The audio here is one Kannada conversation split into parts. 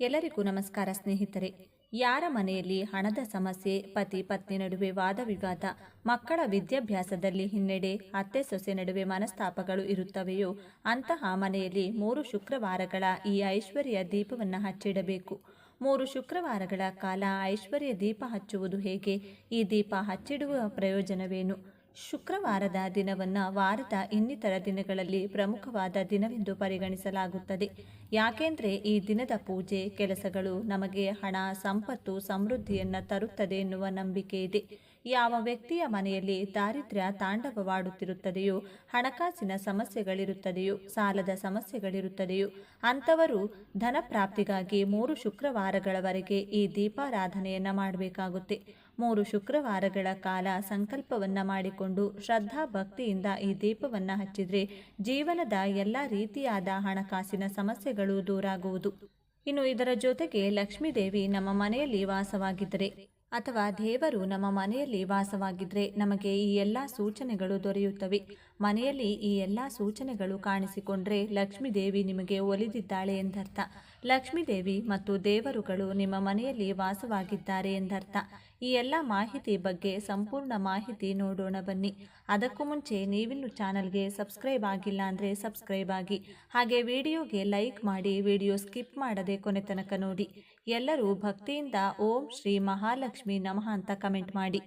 ಎಲ್ಲರಿಗೂ ನಮಸ್ಕಾರ ಸ್ನೇಹಿತರೆ. ಯಾರ ಮನೆಯಲ್ಲಿ ಹಣದ ಸಮಸ್ಯೆ, ಪತಿ ಪತ್ನಿ ನಡುವೆ ವಾದ ವಿವಾದ, ಮಕ್ಕಳ ವಿದ್ಯಾಭ್ಯಾಸದಲ್ಲಿ ಹಿನ್ನಡೆ, ಅತ್ತೆ ಸೊಸೆ ನಡುವೆ ಮನಸ್ತಾಪಗಳು ಇರುತ್ತವೆಯೋ, ಅಂತಹ ಮನೆಯಲ್ಲಿ ಮೂರು ಶುಕ್ರವಾರಗಳ ಈ ಐಶ್ವರ್ಯ ದೀಪವನ್ನು ಹಚ್ಚಿಡಬೇಕು. ಮೂರು ಶುಕ್ರವಾರಗಳ ಕಾಲ ಐಶ್ವರ್ಯ ದೀಪ ಹಚ್ಚುವುದು ಹೇಗೆ? ಈ ದೀಪ ಹಚ್ಚಿಡುವ ಪ್ರಯೋಜನವೇನು? ಶುಕ್ರವಾರದ ದಿನವನ್ನು ವಾರದ ಇನ್ನಿತರ ದಿನಗಳಲ್ಲಿ ಪ್ರಮುಖವಾದ ದಿನವೆಂದು ಪರಿಗಣಿಸಲಾಗುತ್ತದೆ. ಯಾಕೆಂದರೆ ಈ ದಿನದ ಪೂಜೆ, ಕೆಲಸಗಳು ನಮಗೆ ಹಣ, ಸಂಪತ್ತು, ಸಮೃದ್ಧಿಯನ್ನು ತರುತ್ತದೆ ಎನ್ನುವ ನಂಬಿಕೆ ಇದೆ. ಯಾವ ವ್ಯಕ್ತಿಯ ಮನೆಯಲ್ಲಿ ದಾರಿದ್ರ್ಯ ತಾಂಡವವಾಡುತ್ತಿರುತ್ತದೆಯೋ, ಹಣಕಾಸಿನ ಸಮಸ್ಯೆಗಳಿರುತ್ತದೆಯೋ, ಸಾಲದ ಸಮಸ್ಯೆಗಳಿರುತ್ತದೆಯೋ, ಅಂಥವರು ಧನ ಪ್ರಾಪ್ತಿಗಾಗಿ ಮೂರು ಶುಕ್ರವಾರಗಳವರೆಗೆ ಈ ದೀಪಾರಾಧನೆಯನ್ನು ಮಾಡಬೇಕಾಗುತ್ತೆ. ಮೂರು ಶುಕ್ರವಾರಗಳ ಕಾಲ ಸಂಕಲ್ಪವನ್ನು ಮಾಡಿಕೊಂಡು ಶ್ರದ್ಧಾ ಭಕ್ತಿಯಿಂದ ಈ ದೀಪವನ್ನು ಹಚ್ಚಿದರೆ ಜೀವನದ ಎಲ್ಲ ರೀತಿಯಾದ ಹಣಕಾಸಿನ ಸಮಸ್ಯೆಗಳು ದೂರಾಗುವುದು. ಇನ್ನು ಇದರ ಜೊತೆಗೆ ಲಕ್ಷ್ಮೀದೇವಿ ನಮ್ಮ ಮನೆಯಲ್ಲಿ ವಾಸವಾಗಿದ್ದರೆ ಅಥವಾ ದೇವರು ನಮ್ಮ ಮನೆಯಲ್ಲಿ ವಾಸವಾಗಿದ್ದರೆ ನಮಗೆ ಈ ಎಲ್ಲ ಸೂಚನೆಗಳು ದೊರೆಯುತ್ತವೆ. ಮನೆಯಲ್ಲಿ ಈ ಎಲ್ಲ ಸೂಚನೆಗಳು ಕಾಣಿಸಿಕೊಂಡ್ರೆ ಲಕ್ಷ್ಮೀದೇವಿ ನಿಮಗೆ ಒಲಿದಿದ್ದಾಳೆ ಎಂದರ್ಥ. ಲಕ್ಷ್ಮೀದೇವಿ ಮತ್ತು ದೇವರುಗಳು ನಿಮ್ಮ ಮನೆಯಲ್ಲಿ ವಾಸವಾಗಿದ್ದಾರೆ ಎಂದರ್ಥ. ಈ ಎಲ್ಲ ಮಾಹಿತಿ ಬಗ್ಗೆ ಸಂಪೂರ್ಣ ಮಾಹಿತಿ ನೋಡೋಣ ಬನ್ನಿ. ಅದಕ್ಕೂ ಮುಂಚೆ ನೀವಿನ್ನು ಚಾನಲ್ಗೆ ಸಬ್ಸ್ಕ್ರೈಬ್ ಆಗಿಲ್ಲ ಅಂದರೆ ಸಬ್ಸ್ಕ್ರೈಬ್ ಆಗಿ. ಹಾಗೆ ವಿಡಿಯೋಗೆ ಲೈಕ್ ಮಾಡಿ ವಿಡಿಯೋ ಸ್ಕಿಪ್ ಮಾಡದೆ ಕೊನೆ ತನಕ ನೋಡಿ. ಎಲ್ಲರೂ ಭಕ್ತಿಯಿಂದ ಓಂ ಶ್ರೀ ಮಹಾಲಕ್ಷ್ಮಿ ನಮಃ ಅಂತ ಕಮೆಂಟ್ ಮಾಡಿ.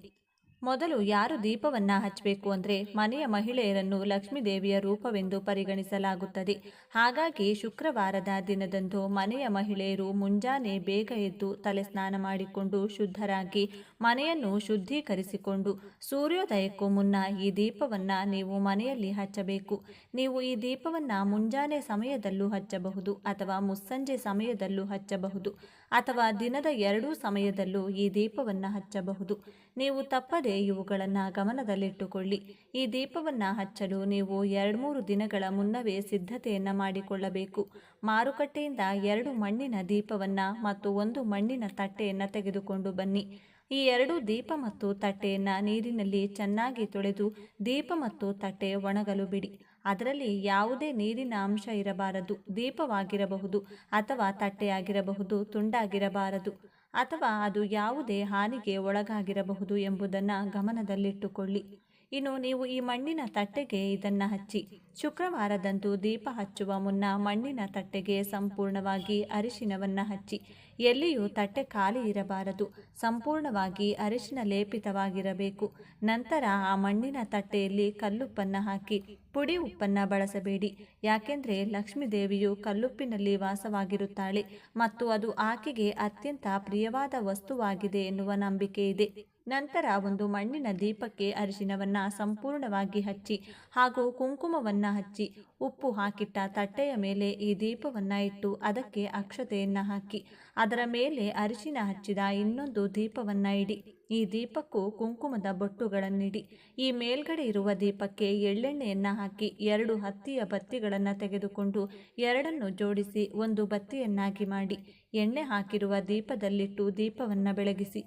ಮೊದಲು ಯಾರು ದೀಪವನ್ನ ಹಚ್ಚಬೇಕು ಅಂದರೆ ಮನೆಯ ಮಹಿಳೆಯರನ್ನು ಲಕ್ಷ್ಮೀ ದೇವಿಯ ರೂಪವೆಂದು ಪರಿಗಣಿಸಲಾಗುತ್ತದೆ. ಹಾಗಾಗಿ ಶುಕ್ರವಾರದ ದಿನದಂದು ಮನೆಯ ಮಹಿಳೆಯರು ಮುಂಜಾನೆ ಬೇಗ ಎದ್ದು ತಲೆ ಸ್ನಾನ ಮಾಡಿಕೊಂಡು ಶುದ್ಧರಾಗಿ ಮನೆಯನ್ನು ಶುದ್ಧೀಕರಿಸಿಕೊಂಡು ಸೂರ್ಯೋದಯಕ್ಕೂ ಮುನ್ನ ಈ ದೀಪವನ್ನ ನೀವು ಮನೆಯಲ್ಲಿ ಹಚ್ಚಬೇಕು. ನೀವು ಈ ದೀಪವನ್ನ ಮುಂಜಾನೆ ಸಮಯದಲ್ಲೂ ಹಚ್ಚಬಹುದು ಅಥವಾ ಮುಸ್ಸಂಜೆ ಸಮಯದಲ್ಲೂ ಹಚ್ಚಬಹುದು. ಅಥವಾ ದಿನದ ಎರಡೂ ಸಮಯದಲ್ಲೂ ಈ ದೀಪವನ್ನು ಹಚ್ಚಬಹುದು. ನೀವು ತಪ್ಪದೆ ಇವುಗಳನ್ನು ಗಮನದಲ್ಲಿಟ್ಟುಕೊಳ್ಳಿ. ಈ ದೀಪವನ್ನು ಹಚ್ಚಲು ನೀವು ಎರಡು ಮೂರು ದಿನಗಳ ಮುನ್ನವೇ ಸಿದ್ಧತೆಯನ್ನು ಮಾಡಿಕೊಳ್ಳಬೇಕು. ಮಾರುಕಟ್ಟೆಯಿಂದ ಎರಡು ಮಣ್ಣಿನ ದೀಪವನ್ನು ಮತ್ತು ಒಂದು ಮಣ್ಣಿನ ತಟ್ಟೆಯನ್ನು ತೆಗೆದುಕೊಂಡು ಬನ್ನಿ. ಈ ಎರಡು ದೀಪ ಮತ್ತು ತಟ್ಟೆಯನ್ನು ನೀರಿನಲ್ಲಿ ಚೆನ್ನಾಗಿ ತೊಳೆದು ದೀಪ ಮತ್ತು ತಟ್ಟೆ ಒಣಗಲು ಬಿಡಿ. ಅದರಲ್ಲಿ ಯಾವುದೇ ನೀರಿನ ಅಂಶ ಇರಬಾರದು, ದೀಪವಾಗಿರಬಹುದು ಅಥವಾ ತಟ್ಟೆಯಾಗಿರಬಹುದು, ತುಂಡಾಗಿರಬಾರದು ಅಥವಾ ಅದು ಯಾವುದೇ ಹಾನಿಗೆ ಒಳಗಾಗಿರಬಹುದು ಎಂಬುದನ್ನು ಗಮನದಲ್ಲಿಟ್ಟುಕೊಳ್ಳಿ. ಇನ್ನು ನೀವು ಈ ಮಣ್ಣಿನ ತಟ್ಟೆಗೆ ಇದನ್ನು ಹಚ್ಚಿ, ಶುಕ್ರವಾರದಂದು ದೀಪ ಹಚ್ಚುವ ಮುನ್ನ ಮಣ್ಣಿನ ತಟ್ಟೆಗೆ ಸಂಪೂರ್ಣವಾಗಿ ಅರಿಶಿನವನ್ನು ಹಚ್ಚಿ, ಎಲ್ಲಿಯೂ ತಟ್ಟೆ ಖಾಲಿ ಇರಬಾರದು, ಸಂಪೂರ್ಣವಾಗಿ ಅರಿಶಿನ ಲೇಪಿತವಾಗಿರಬೇಕು. ನಂತರ ಆ ಮಣ್ಣಿನ ತಟ್ಟೆಯಲ್ಲಿ ಕಲ್ಲುಪ್ಪನ್ನು ಹಾಕಿ ಪುಡಿ ಉಪ್ಪನ್ನು ಬಳಸಬೇಡಿ. ಯಾಕೆಂದರೆ ಲಕ್ಷ್ಮೀ ದೇವಿಯು ಕಲ್ಲುಪ್ಪಿನಲ್ಲಿ ವಾಸವಾಗಿರುತ್ತಾಳೆ ಮತ್ತು ಅದು ಆಕೆಗೆ ಅತ್ಯಂತ ಪ್ರಿಯವಾದ ವಸ್ತುವಾಗಿದೆ ಎನ್ನುವ ನಂಬಿಕೆ ಇದೆ ನಂತರ ಒಂದು ಮಣ್ಣಿನ ದೀಪಕ್ಕೆ ಅರಿಶಿನವನ್ನು ಸಂಪೂರ್ಣವಾಗಿ ಹಚ್ಚಿ ಹಾಗೂ ಕುಂಕುಮವನ್ನು ಹಚ್ಚಿ ಉಪ್ಪು ಹಾಕಿಟ್ಟ ತಟ್ಟೆಯ ಮೇಲೆ ಈ ದೀಪವನ್ನು ಇಟ್ಟು ಅದಕ್ಕೆ ಅಕ್ಷತೆಯನ್ನು ಹಾಕಿ, ಅದರ ಮೇಲೆ ಅರಿಶಿನ ಹಚ್ಚಿದ ಇನ್ನೊಂದು ದೀಪವನ್ನು ಇಡಿ. ಈ ದೀಪಕ್ಕೂ ಕುಂಕುಮದ ಬೊಟ್ಟುಗಳನ್ನಿಡಿ. ಈ ಮೇಲ್ಗಡೆ ಇರುವ ದೀಪಕ್ಕೆ ಎಳ್ಳೆಣ್ಣೆಯನ್ನು ಹಾಕಿ ಎರಡು ಹತ್ತಿಯ ಬತ್ತಿಗಳನ್ನು ತೆಗೆದುಕೊಂಡು ಎರಡನ್ನು ಜೋಡಿಸಿ ಒಂದು ಬತ್ತಿಯನ್ನಾಗಿ ಮಾಡಿ. ಎಣ್ಣೆ ಹಾಕಿರುವ ದೀಪದಲ್ಲಿಟ್ಟು ದೀಪವನ್ನು ಬೆಳಗಿಸಿ.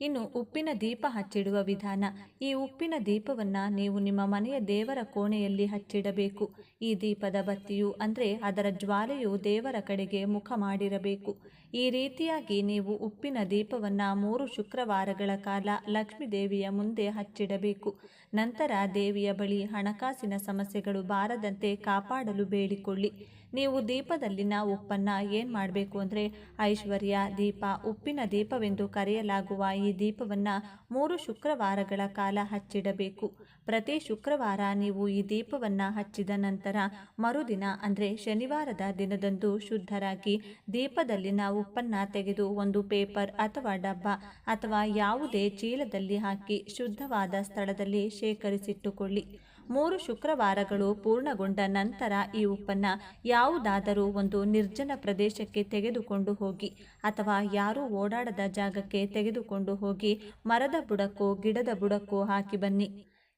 ಇನ್ನು ಉಪ್ಪಿನ ದೀಪ ಹಚ್ಚಿಡುವ ವಿಧಾನ. ಈ ಉಪ್ಪಿನ ದೀಪವನ್ನು ನೀವು ನಿಮ್ಮ ಮನೆಯ ದೇವರ ಕೋಣೆಯಲ್ಲಿ ಹಚ್ಚಿಡಬೇಕು. ಈ ದೀಪದ ಬತ್ತಿಯು ಅಂದರೆ ಅದರ ಜ್ವಾಲೆಯು ದೇವರ ಕಡೆಗೆ ಮುಖ ಮಾಡಿರಬೇಕು. ಈ ರೀತಿಯಾಗಿ ನೀವು ಉಪ್ಪಿನ ದೀಪವನ್ನು ಮೂರು ಶುಕ್ರವಾರಗಳ ಕಾಲ ಲಕ್ಷ್ಮೀ ದೇವಿಯ ಮುಂದೆ ಹಚ್ಚಿಡಬೇಕು. ನಂತರ ದೇವಿಯ ಬಳಿ ಹಣಕಾಸಿನ ಸಮಸ್ಯೆಗಳು ಬಾರದಂತೆ ಕಾಪಾಡಲು ಬೇಡಿಕೊಳ್ಳಿ. ನೀವು ದೀಪದಲ್ಲಿನ ಉಪ್ಪನ್ನು ಏನು ಮಾಡಬೇಕು ಅಂದರೆ ಐಶ್ವರ್ಯ, ದೀಪ, ಉಪ್ಪಿನ ದೀಪವೆಂದು ಕರೆಯಲಾಗುವ ಈ ದೀಪವನ್ನು ಮೂರು ಶುಕ್ರವಾರಗಳ ಕಾಲ ಹಚ್ಚಿಡಬೇಕು. ಪ್ರತಿ ಶುಕ್ರವಾರ ನೀವು ಈ ದೀಪವನ್ನು ಹಚ್ಚಿದ ನಂತರ ಮರುದಿನ, ಅಂದರೆ ಶನಿವಾರದ ದಿನದಂದು ಶುದ್ಧರಾಗಿ ದೀಪದಲ್ಲಿನ ಉಪ್ಪನ್ನು ತೆಗೆದು ಒಂದು ಪೇಪರ್ ಅಥವಾ ಡಬ್ಬ ಅಥವಾ ಯಾವುದೇ ಚೀಲದಲ್ಲಿ ಹಾಕಿ ಶುದ್ಧವಾದ ಸ್ಥಳದಲ್ಲಿ ಶೇಖರಿಸಿಟ್ಟುಕೊಳ್ಳಿ. ಮೂರು ಶುಕ್ರವಾರಗಳು ಪೂರ್ಣಗೊಂಡ ನಂತರ ಈ ಉಪ್ಪನ್ನು ಯಾವುದಾದರೂ ಒಂದು ನಿರ್ಜನ ಪ್ರದೇಶಕ್ಕೆ ತೆಗೆದುಕೊಂಡು ಹೋಗಿ ಅಥವಾ ಯಾರೂ ಓಡಾಡದ ಜಾಗಕ್ಕೆ ತೆಗೆದುಕೊಂಡು ಹೋಗಿ ಮರದ ಬುಡಕ್ಕೋ, ಗಿಡದ ಬುಡಕ್ಕೋ ಹಾಕಿ ಬನ್ನಿ.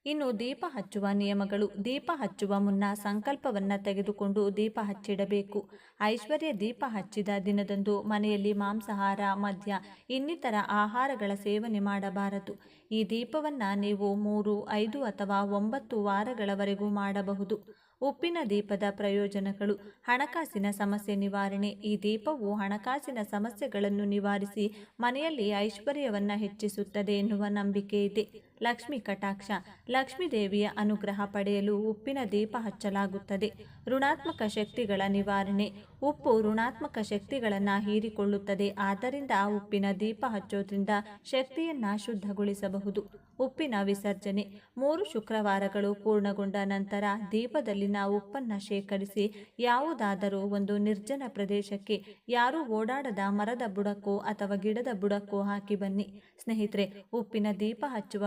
ಇನ್ನು ದೀಪ ಹಚ್ಚುವ ನಿಯಮಗಳು. ದೀಪ ಹಚ್ಚುವ ಮುನ್ನ ಸಂಕಲ್ಪವನ್ನು ತೆಗೆದುಕೊಂಡು ದೀಪ ಹಚ್ಚಿಡಬೇಕು. ಐಶ್ವರ್ಯ ದೀಪ ಹಚ್ಚಿದ ದಿನದಂದು ಮನೆಯಲ್ಲಿ ಮಾಂಸಾಹಾರ, ಮದ್ಯ, ಇನ್ನಿತರ ಆಹಾರಗಳ ಸೇವನೆ ಮಾಡಬಾರದು. ಈ ದೀಪವನ್ನು ನೀವು ಮೂರು, ಐದು ಅಥವಾ ಒಂಬತ್ತು ವಾರಗಳವರೆಗೂ ಮಾಡಬಹುದು. ಉಪ್ಪಿನ ದೀಪದ ಪ್ರಯೋಜನಗಳು. ಹಣಕಾಸಿನ ಸಮಸ್ಯೆ ನಿವಾರಣೆ. ಈ ದೀಪವು ಹಣಕಾಸಿನ ಸಮಸ್ಯೆಗಳನ್ನು ನಿವಾರಿಸಿ ಮನೆಯಲ್ಲಿ ಐಶ್ವರ್ಯವನ್ನು ಹೆಚ್ಚಿಸುತ್ತದೆ ಎನ್ನುವ ನಂಬಿಕೆ ಇದೆ. ಲಕ್ಷ್ಮಿ ಕಟಾಕ್ಷ. ಲಕ್ಷ್ಮೀ ದೇವಿಯ ಅನುಗ್ರಹ ಪಡೆಯಲು ಉಪ್ಪಿನ ದೀಪ ಹಚ್ಚಲಾಗುತ್ತದೆ. ಋಣಾತ್ಮಕ ಶಕ್ತಿಗಳ ನಿವಾರಣೆ. ಉಪ್ಪು ಋಣಾತ್ಮಕ ಶಕ್ತಿಗಳನ್ನು ಹೀರಿಕೊಳ್ಳುತ್ತದೆ. ಆದ್ದರಿಂದ ಉಪ್ಪಿನ ದೀಪ ಹಚ್ಚೋದ್ರಿಂದ ಶಕ್ತಿಯನ್ನ ಶುದ್ಧಗೊಳಿಸಬಹುದು. ಉಪ್ಪಿನ ವಿಸರ್ಜನೆ. ಮೂರು ಶುಕ್ರವಾರಗಳು ಪೂರ್ಣಗೊಂಡ ನಂತರ ದೀಪದಲ್ಲಿನ ಉಪ್ಪನ್ನು ಶೇಖರಿಸಿ ಯಾವುದಾದರೂ ಒಂದು ನಿರ್ಜನ ಪ್ರದೇಶಕ್ಕೆ, ಯಾರೂ ಓಡಾಡದ ಮರದ ಬುಡಕ್ಕೋ ಅಥವಾ ಗಿಡದ ಬುಡಕ್ಕೋ ಹಾಕಿ ಬನ್ನಿ. ಸ್ನೇಹಿತರೆ, ಉಪ್ಪಿನ ದೀಪ ಹಚ್ಚುವ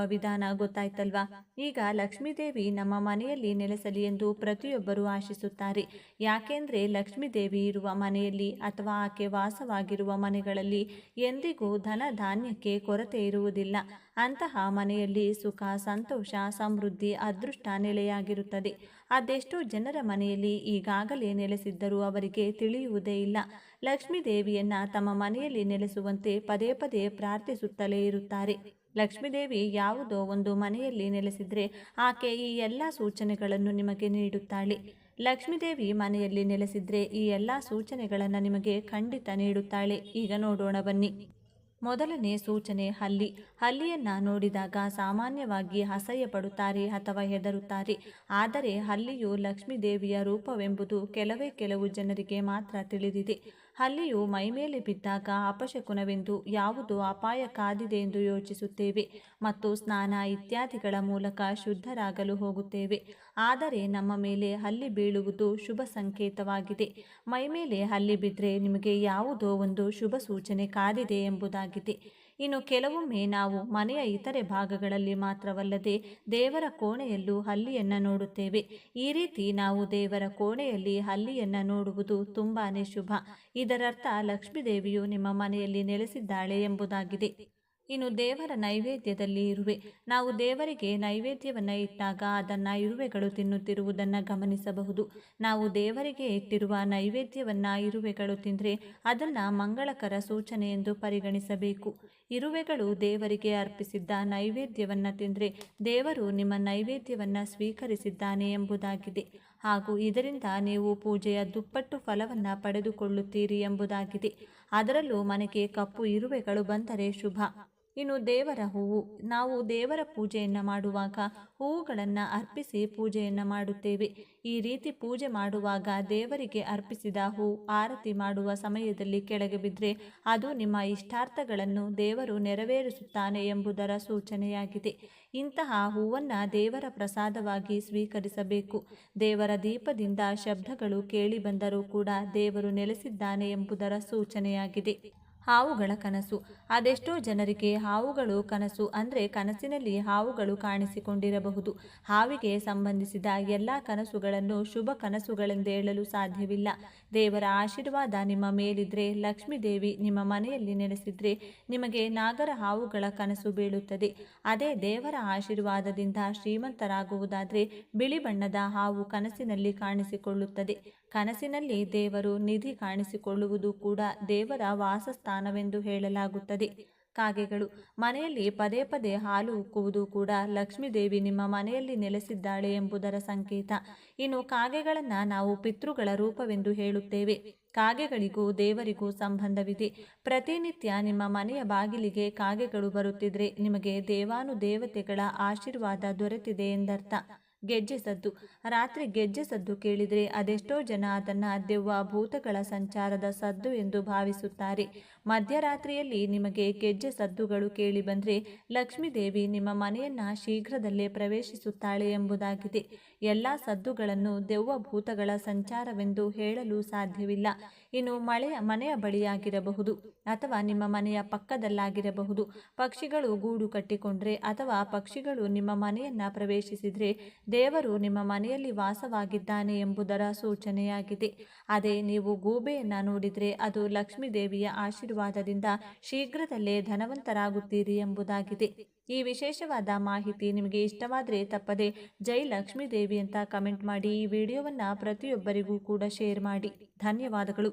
ಗೊತ್ತಾಯ್ತಲ್ವಾ? ಈಗ ಲಕ್ಷ್ಮೀದೇವಿ ನಮ್ಮ ಮನೆಯಲ್ಲಿ ನೆಲೆಸಲಿ ಎಂದು ಪ್ರತಿಯೊಬ್ಬರು ಆಶಿಸುತ್ತಾರೆ. ಯಾಕೆಂದ್ರೆ ಲಕ್ಷ್ಮೀದೇವಿ ಇರುವ ಮನೆಯಲ್ಲಿ ಅಥವಾ ಆಕೆ ವಾಸವಾಗಿರುವ ಮನೆಗಳಲ್ಲಿ ಎಂದಿಗೂ ಧನ ಧಾನ್ಯಕ್ಕೆ ಕೊರತೆ ಇರುವುದಿಲ್ಲ. ಅಂತಹ ಮನೆಯಲ್ಲಿ ಸುಖ, ಸಂತೋಷ, ಸಮೃದ್ಧಿ, ಅದೃಷ್ಟ ನೆಲೆಯಾಗಿರುತ್ತದೆ. ಅದೆಷ್ಟೋ ಜನರ ಮನೆಯಲ್ಲಿ ಈಗಾಗಲೇ ನೆಲೆಸಿದ್ದರೂ ಅವರಿಗೆ ತಿಳಿಯುವುದೇ ಇಲ್ಲ. ಲಕ್ಷ್ಮೀ ದೇವಿಯನ್ನ ತಮ್ಮ ಮನೆಯಲ್ಲಿ ನೆಲೆಸುವಂತೆ ಪದೇ ಪದೇ ಪ್ರಾರ್ಥಿಸುತ್ತಲೇ ಇರುತ್ತಾರೆ. ಲಕ್ಷ್ಮೀದೇವಿ ಯಾವುದೋ ಒಂದು ಮನೆಯಲ್ಲಿ ನೆಲೆಸಿದರೆ ಆಕೆ ಈ ಎಲ್ಲ ಸೂಚನೆಗಳನ್ನು ನಿಮಗೆ ನೀಡುತ್ತಾಳೆ. ಲಕ್ಷ್ಮೀದೇವಿ ಮನೆಯಲ್ಲಿ ನೆಲೆಸಿದ್ರೆ ಈ ಎಲ್ಲ ಸೂಚನೆಗಳನ್ನು ನಿಮಗೆ ಖಂಡಿತ ನೀಡುತ್ತಾಳೆ. ಈಗ ನೋಡೋಣ ಬನ್ನಿ. ಮೊದಲನೇ ಸೂಚನೆ ಹಲ್ಲಿ. ಹಲ್ಲಿಯನ್ನು ನೋಡಿದಾಗ ಸಾಮಾನ್ಯವಾಗಿ ಅಸಹ್ಯ ಪಡುತ್ತಾರೆ ಅಥವಾ ಹೆದರುತ್ತಾರೆ. ಆದರೆ ಹಲ್ಲಿಯು ಲಕ್ಷ್ಮೀದೇವಿಯ ರೂಪವೆಂಬುದು ಕೆಲವೇ ಕೆಲವು ಜನರಿಗೆ ಮಾತ್ರ ತಿಳಿದಿದೆ. ಹಲ್ಲಿಯು ಮೈಮೇಲೆ ಬಿದ್ದಾಗ ಅಪಶಕುನವೆಂದು ಯಾವುದು ಅಪಾಯ ಕಾದಿದೆ ಎಂದು ಯೋಚಿಸುತ್ತೇವೆ ಮತ್ತು ಸ್ನಾನ ಇತ್ಯಾದಿಗಳ ಮೂಲಕ ಶುದ್ಧರಾಗಲು ಹೋಗುತ್ತೇವೆ. ಆದರೆ ನಮ್ಮ ಮೇಲೆ ಹಲ್ಲಿ ಬೀಳುವುದು ಶುಭ ಸಂಕೇತವಾಗಿದೆ. ಮೈಮೇಲೆ ಹಲ್ಲಿ ಬಿದ್ದರೆ ನಿಮಗೆ ಯಾವುದೋ ಒಂದು ಶುಭ ಸೂಚನೆ ಕಾದಿದೆ ಎಂಬುದಾಗಿದೆ. ಇನ್ನು ಕೆಲವೊಮ್ಮೆ ನಾವು ಮನೆಯ ಇತರೆ ಭಾಗಗಳಲ್ಲಿ ಮಾತ್ರವಲ್ಲದೆ ದೇವರ ಕೋಣೆಯಲ್ಲೂ ಹಲ್ಲಿಯನ್ನು ನೋಡುತ್ತೇವೆ. ಈ ರೀತಿ ನಾವು ದೇವರ ಕೋಣೆಯಲ್ಲಿ ಹಲ್ಲಿಯನ್ನು ನೋಡುವುದು ತುಂಬಾ ಶುಭ. ಇದರರ್ಥ ಲಕ್ಷ್ಮೀದೇವಿಯು ನಿಮ್ಮ ಮನೆಯಲ್ಲಿ ನೆಲೆಸಿದ್ದಾಳೆ ಎಂಬುದಾಗಿದೆ. ಇನ್ನು ದೇವರ ನೈವೇದ್ಯದಲ್ಲಿ ಇರುವೆ. ನಾವು ದೇವರಿಗೆ ನೈವೇದ್ಯವನ್ನು ಇಟ್ಟಾಗ ಅದನ್ನು ಇರುವೆಗಳು ತಿನ್ನುತ್ತಿರುವುದನ್ನು ಗಮನಿಸಬಹುದು. ನಾವು ದೇವರಿಗೆ ಇಟ್ಟಿರುವ ನೈವೇದ್ಯವನ್ನು ಇರುವೆಗಳು ತಿಂದರೆ ಅದನ್ನು ಮಂಗಳಕರ ಸೂಚನೆ ಎಂದು ಪರಿಗಣಿಸಬೇಕು. ಇರುವೆಗಳು ದೇವರಿಗೆ ಅರ್ಪಿಸಿದ್ದ ನೈವೇದ್ಯವನ್ನು ತಿಂದರೆ ದೇವರು ನಿಮ್ಮ ನೈವೇದ್ಯವನ್ನು ಸ್ವೀಕರಿಸಿದ್ದಾನೆ ಎಂಬುದಾಗಿದೆ. ಹಾಗೂ ಇದರಿಂದ ನೀವು ಪೂಜೆಯ ದುಪ್ಪಟ್ಟು ಫಲವನ್ನು ಪಡೆದುಕೊಳ್ಳುತ್ತೀರಿ ಎಂಬುದಾಗಿದೆ. ಅದರಲ್ಲೂ ಮನೆಗೆ ಕಪ್ಪು ಇರುವೆಗಳು ಬಂದರೆ ಶುಭ. ಇನ್ನು ದೇವರ ಹೂವು. ನಾವು ದೇವರ ಪೂಜೆಯನ್ನು ಮಾಡುವಾಗ ಹೂವುಗಳನ್ನು ಅರ್ಪಿಸಿ ಪೂಜೆಯನ್ನು ಮಾಡುತ್ತೇವೆ. ಈ ರೀತಿ ಪೂಜೆ ಮಾಡುವಾಗ ದೇವರಿಗೆ ಅರ್ಪಿಸಿದ ಹೂ ಆರತಿ ಮಾಡುವ ಸಮಯದಲ್ಲಿ ಕೆಳಗೆ ಬಿದ್ದರೆ ಅದು ನಿಮ್ಮ ಇಷ್ಟಾರ್ಥಗಳನ್ನು ದೇವರು ನೆರವೇರಿಸುತ್ತಾನೆ ಎಂಬುದರ ಸೂಚನೆಯಾಗಿದೆ. ಇಂತಹ ಹೂವನ್ನು ದೇವರ ಪ್ರಸಾದವಾಗಿ ಸ್ವೀಕರಿಸಬೇಕು. ದೇವರ ದೀಪದಿಂದ ಶಬ್ದಗಳು ಕೇಳಿಬಂದರೂ ಕೂಡ ದೇವರು ನೆಲೆಸಿದ್ದಾನೆ ಎಂಬುದರ ಸೂಚನೆಯಾಗಿದೆ. ಹಾವುಗಳ ಕನಸು. ಅದೆಷ್ಟೋ ಜನರಿಗೆ ಹಾವುಗಳು ಕನಸು ಅಂದರೆ ಕನಸಿನಲ್ಲಿ ಹಾವುಗಳು ಕಾಣಿಸಿಕೊಂಡಿರಬಹುದು. ಹಾವಿಗೆ ಸಂಬಂಧಿಸಿದ ಎಲ್ಲ ಕನಸುಗಳನ್ನು ಶುಭ ಕನಸುಗಳೆಂದು ಹೇಳಲು ಸಾಧ್ಯವಿಲ್ಲ. ದೇವರ ಆಶೀರ್ವಾದ ನಿಮ್ಮ ಮೇಲಿದ್ರೆ, ಲಕ್ಷ್ಮೀದೇವಿ ನಿಮ್ಮ ಮನೆಯಲ್ಲಿ ನೆಲೆಸಿದ್ರೆ ನಿಮಗೆ ನಾಗರ ಹಾವುಗಳ ಕನಸು ಬೀಳುತ್ತದೆ. ಅದೇ ದೇವರ ಆಶೀರ್ವಾದದಿಂದ ಶ್ರೀಮಂತರಾಗುವುದಾದರೆ ಬಿಳಿ ಬಣ್ಣದ ಹಾವು ಕನಸಿನಲ್ಲಿ ಕಾಣಿಸಿಕೊಳ್ಳುತ್ತದೆ. ಕನಸಿನಲ್ಲಿ ದೇವರು ನಿಧಿ ಕಾಣಿಸಿಕೊಳ್ಳುವುದು ಕೂಡ ದೇವರ ವಾಸಸ್ಥಾನವೆಂದು ಹೇಳಲಾಗುತ್ತದೆ. ಕಾಗೆಗಳು, ಮನೆಯಲ್ಲಿ ಪದೇ ಪದೇ ಹಾಲು ಉಕ್ಕುವುದು ಕೂಡ ಲಕ್ಷ್ಮೀದೇವಿ ನಿಮ್ಮ ಮನೆಯಲ್ಲಿ ನೆಲೆಸಿದ್ದಾಳೆ ಎಂಬುದರ ಸಂಕೇತ. ಇನ್ನು ಕಾಗೆಗಳನ್ನು ನಾವು ಪಿತೃಗಳ ರೂಪವೆಂದು ಹೇಳುತ್ತೇವೆ. ಕಾಗೆಗಳಿಗೂ ದೇವರಿಗೂ ಸಂಬಂಧವಿದೆ. ಪ್ರತಿನಿತ್ಯ ನಿಮ್ಮ ಮನೆಯ ಬಾಗಿಲಿಗೆ ಕಾಗೆಗಳು ಬರುತ್ತಿದ್ರೆ ನಿಮಗೆ ದೇವಾನು ದೇವತೆಗಳ ಆಶೀರ್ವಾದ ದೊರೆತಿದೆ ಎಂದರ್ಥ. ಗೆಜ್ಜೆ ಸದ್ದು ರಾತ್ರಿ ಗೆಜ್ಜೆ ಸದ್ದು ಕೇಳಿದರೆ ಅದೆಷ್ಟೋ ಜನ ಅದನ್ನು ದೆವ್ವ ಭೂತಗಳ ಸಂಚಾರದ ಸದ್ದು ಎಂದು ಭಾವಿಸುತ್ತಾರೆ. ಮಧ್ಯರಾತ್ರಿಯಲ್ಲಿ ನಿಮಗೆ ಗೆಜ್ಜೆ ಸದ್ದುಗಳು ಕೇಳಿ ಬಂದರೆ ಲಕ್ಷ್ಮೀ ದೇವಿ ನಿಮ್ಮ ಮನೆಯನ್ನ ಶೀಘ್ರದಲ್ಲೇ ಪ್ರವೇಶಿಸುತ್ತಾಳೆ ಎಂಬುದಾಗಿದೆ. ಎಲ್ಲ ಸದ್ದುಗಳನ್ನು ದೆವ್ವ ಭೂತಗಳ ಸಂಚಾರವೆಂದು ಹೇಳಲು ಸಾಧ್ಯವಿಲ್ಲ. ಇನ್ನು ಮಳೆಯ ಮನೆಯ ಬಳಿಯಾಗಿರಬಹುದು ಅಥವಾ ನಿಮ್ಮ ಮನೆಯ ಪಕ್ಕದಲ್ಲಾಗಿರಬಹುದು. ಪಕ್ಷಿಗಳು ಗೂಡು ಕಟ್ಟಿಕೊಂಡ್ರೆ ಅಥವಾ ಪಕ್ಷಿಗಳು ನಿಮ್ಮ ಮನೆಯನ್ನ ಪ್ರವೇಶಿಸಿದರೆ ದೇವರು ನಿಮ್ಮ ಮನೆಯಲ್ಲಿ ವಾಸವಾಗಿದ್ದಾನೆ ಎಂಬುದರ ಸೂಚನೆಯಾಗಿದೆ. ಅದೇ ನೀವು ಗೂಬೆಯನ್ನು ನೋಡಿದರೆ ಅದು ಲಕ್ಷ್ಮೀ ದೇವಿಯ ಆಶೀರ್ವಾದದಿಂದ ಶೀಘ್ರದಲ್ಲೇ ಧನವಂತರಾಗುತ್ತೀರಿ ಎಂಬುದಾಗಿದೆ. ಈ ವಿಶೇಷವಾದ ಮಾಹಿತಿ ನಿಮಗೆ ಇಷ್ಟವಾದರೆ ತಪ್ಪದೆ ಜೈ ಲಕ್ಷ್ಮೀ ದೇವಿ ಅಂತ ಕಮೆಂಟ್ ಮಾಡಿ ಈ ವಿಡಿಯೋವನ್ನು ಪ್ರತಿಯೊಬ್ಬರಿಗೂ ಕೂಡ ಶೇರ್ ಮಾಡಿ. ಧನ್ಯವಾದಗಳು.